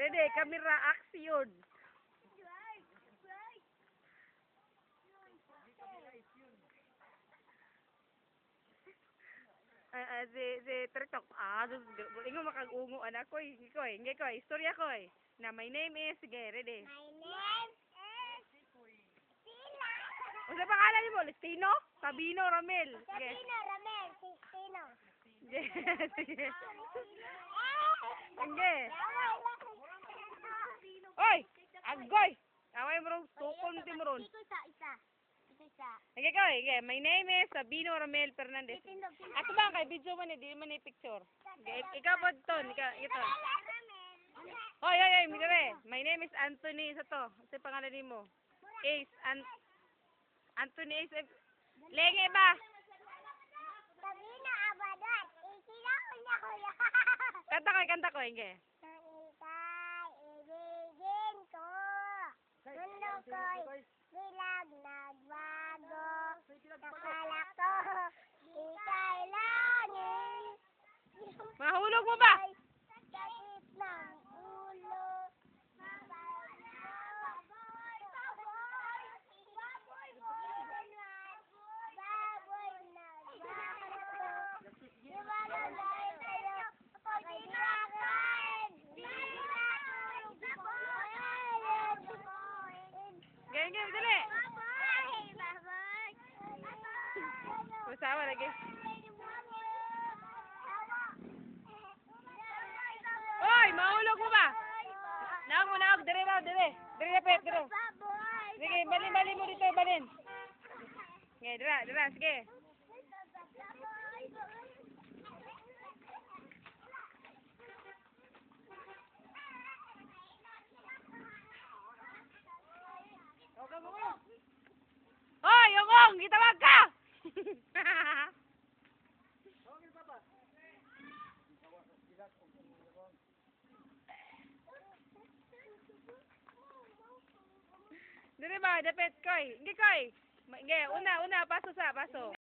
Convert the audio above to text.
Ready, camera action. Ah, ah, si, si Tritok, ah, ingo makagungo anak ko, ko, hindi ko, istorya ko. Na, my name is, sige, ready. My name is Sila. Ano pangalan mo? Listino? Sabino Ramel. Sige. Sino, Ramel? Si Sino? Sige. Sige. Sige. Oy! Agoy! Away mo ron, tukol ti mo ron. Ito isa, isa. Ito isa. Ko, sige. My name is Sabino Ramel Fernandez. Ako ba kay video man eh, di man eh picture. Ik- ikaw po to, ikaw, ito. Oy, oy, oy, mire. My name is Anthony sa to. Sa pangalan nimo. Ace An Anthony Ace. Lenge ba? Sabi na abadat. Ikila ko niya kuya. Kanta ko, kanta ko, hindi. Bye. Ganyan, dali. Usawa lagi. Oy, mahulog mo ba? Naog mo, naog. Dire ba, dire. Dire na, pet, dire. Sige, balin, balin mo dito, balin. Sige, dira, dira, sige. Dire ba, dapet koy. Hindi koy. Sige, una, una, paso sa, paso.